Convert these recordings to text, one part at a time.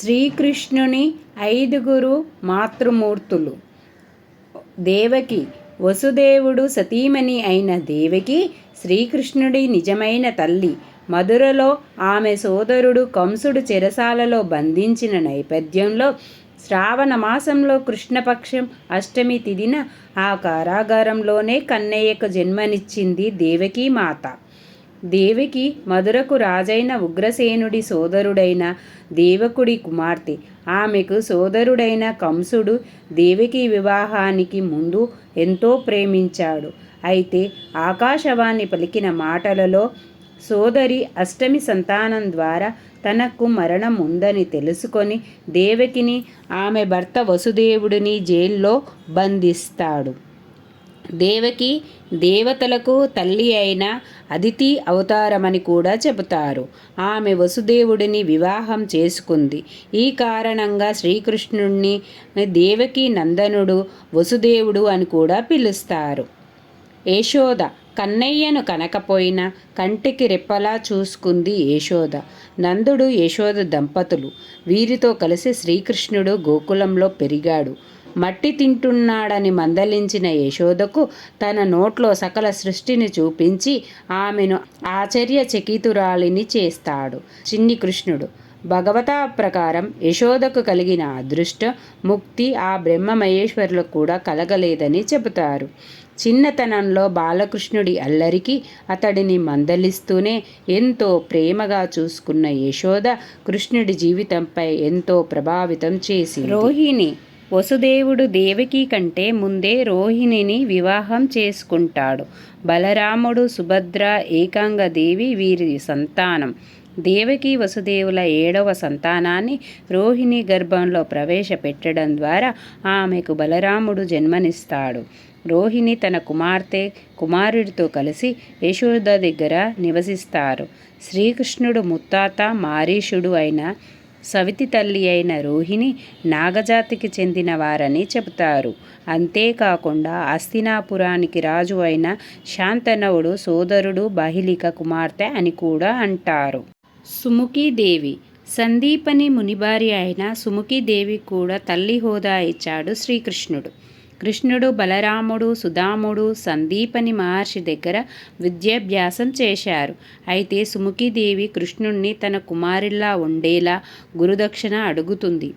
శ్రీకృష్ణుని ఐదుగురు మాతృమూర్తులు. దేవకి వసుదేవుడు సతీమణి అయిన దేవకి శ్రీకృష్ణుడి నిజమైన తల్లి. మధురలో ఆమె సోదరుడు కంసుడు చెరసాలలో బంధించిన నేపథ్యంలో శ్రావణ మాసంలో కృష్ణపక్షం అష్టమి తిదిన ఆ కారాగారంలోనే కన్నయ్యకు జన్మనిచ్చింది దేవకీ మాత దేవికి మధురకు రాజైన ఉగ్రసేనుడి సోదరుడైన దేవకుడి కుమార్తె. ఆమెకు సోదరుడైన కంసుడు దేవికి వివాహానికి ముందు ఎంతో ప్రేమించాడు. అయితే ఆకాశవాణి పలికిన మాటలలో సోదరి అష్టమి సంతానం ద్వారా తనకు మరణం ఉందని తెలుసుకొని దేవకిని ఆమె భర్త వసుదేవుడిని జైల్లో బంధిస్తాడు. దేవకి దేవతలకు తల్లి అయిన అదితి అవతారమని కూడా చెబుతారు. ఆమె వసుదేవుడిని వివాహం చేసుకుంది. ఈ కారణంగా శ్రీకృష్ణుణ్ణి దేవకి నందనుడు వసుదేవుడు అని కూడా పిలుస్తారు. యశోద కన్నయ్యను కనకపోయినా కంటికి రెప్పలా చూసుకుంది యశోద. నందుడు యశోద దంపతులు. వీరితో కలిసి శ్రీకృష్ణుడు గోకులంలో పెరిగాడు. మట్టి తింటున్నాడని మందలించిన యశోదకు తన నోట్లో సకల సృష్టిని చూపించి ఆమెను ఆశ్చర్యచకితురాలిని చేస్తాడు. చిన్ని కృష్ణుడు. భగవతా ప్రకారం యశోదకు కలిగిన అదృష్టం ముక్తి ఆ బ్రహ్మ మహేశ్వరులకు కూడా కలగలేదని చెబుతారు. చిన్నతనంలో బాలకృష్ణుడి అల్లరికి అతడిని మందలిస్తూనే ఎంతో ప్రేమగా చూసుకున్న యశోద కృష్ణుడి జీవితంపై ఎంతో ప్రభావితం చేసి రోహిణి వసుదేవుడు దేవకి కంటే ముందే రోహిణిని వివాహం చేసుకుంటాడు. బలరాముడు సుభద్ర ఏకాంగదేవి వీరి సంతానం. దేవకి వసుదేవుల ఏడవ సంతానాన్ని రోహిణి గర్భంలో ప్రవేశపెట్టడం ద్వారా ఆమెకు బలరాముడు జన్మనిస్తాడు. రోహిణి తన కుమార్తె కుమారుడితో కలిసి యశోద దగ్గర నివసిస్తారు. శ్రీకృష్ణుడు ముత్తాత మారీషుడు అయిన సవితి తల్లి అయిన రోహిణి నాగజాతికి చెందిన వారని చెబుతారు. అంతేకాకుండా అస్తినాపురానికి రాజు అయిన శాంతనవుడు సోదరుడు బహిలిక కుమార్తె అని కూడా అంటారు. సుముఖీదేవి. సందీపని మునిబారి అయిన సుముఖీదేవి కూడా తల్లి హోదా ఇచ్చాడు శ్రీకృష్ణుడు. కృష్ణుడు బలరాముడు సుధాముడు సందీపని మహర్షి దగ్గర విద్యాభ్యాసం చేశారు. అయితే సుముఖీదేవి కృష్ణుణ్ణి తన కుమారుల్లా ఉండేలా గురుదక్షిణ అడుగుతుంది.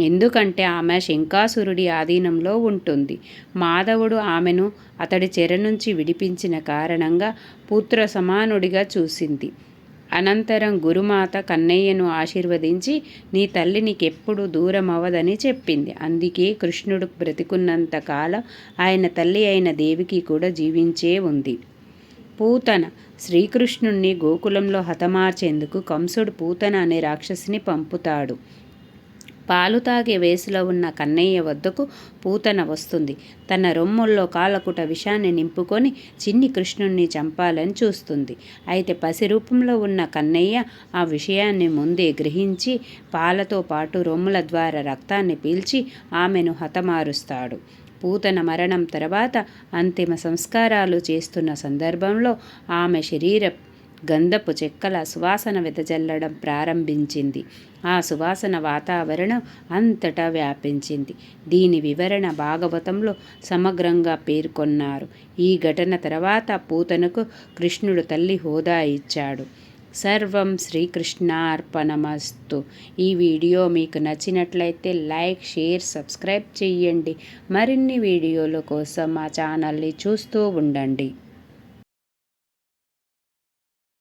ఎందుకంటే ఆమె శంకాసురుడి ఆధీనంలో ఉంటుంది. మాధవుడు ఆమెను అతడి చెర నుంచి విడిపించిన కారణంగా పుత్ర సమానుడిగా చూసింది. అనంతరం గురుమాత కన్నయ్యను ఆశీర్వదించి నీ తల్లి నీకెప్పుడు దూరం అవ్వదని చెప్పింది. అందుకే కృష్ణుడు బ్రతికున్నంత కాలం ఆయన తల్లి అయిన దేవికి కూడా జీవించే ఉంది. పూతన శ్రీకృష్ణుణ్ణి గోకులంలో హతమార్చేందుకు కంసుడు పూతన అనే రాక్షసిని పంపుతాడు. పాలు తాగే వయసులో ఉన్న కన్నయ్య వద్దకు పూతన వస్తుంది. తన రొమ్ముల్లో కాలకుట విషాన్ని నింపుకొని చిన్ని కృష్ణుణ్ణి చంపాలని చూస్తుంది. అయితే పసి రూపంలో ఉన్న కన్నయ్య ఆ విషయాన్ని ముందే గ్రహించి పాలతో పాటు రొమ్ముల ద్వారా రక్తాన్ని పీల్చి ఆమెను హతమారుస్తాడు. పూతన మరణం తర్వాత అంతిమ సంస్కారాలు చేస్తున్న సందర్భంలో ఆమె శరీర గంధపు చెక్కల సువాసన వెదజల్లడం ప్రారంభించింది. ఆ సువాసన వాతావరణం అంతటా వ్యాపించింది. దీని వివరణ భాగవతంలో సమగ్రంగా పేర్కొన్నారు. ఈ ఘటన తర్వాత పూతనకు కృష్ణుడు తల్లి హోదా ఇచ్చాడు. సర్వం శ్రీకృష్ణార్పణమస్తు. ఈ వీడియో మీకు నచ్చినట్లయితే లైక్ షేర్ సబ్స్క్రైబ్ చేయండి మరిన్ని వీడియోల కోసం మా ఛానల్ని చూస్తూ ఉండండి.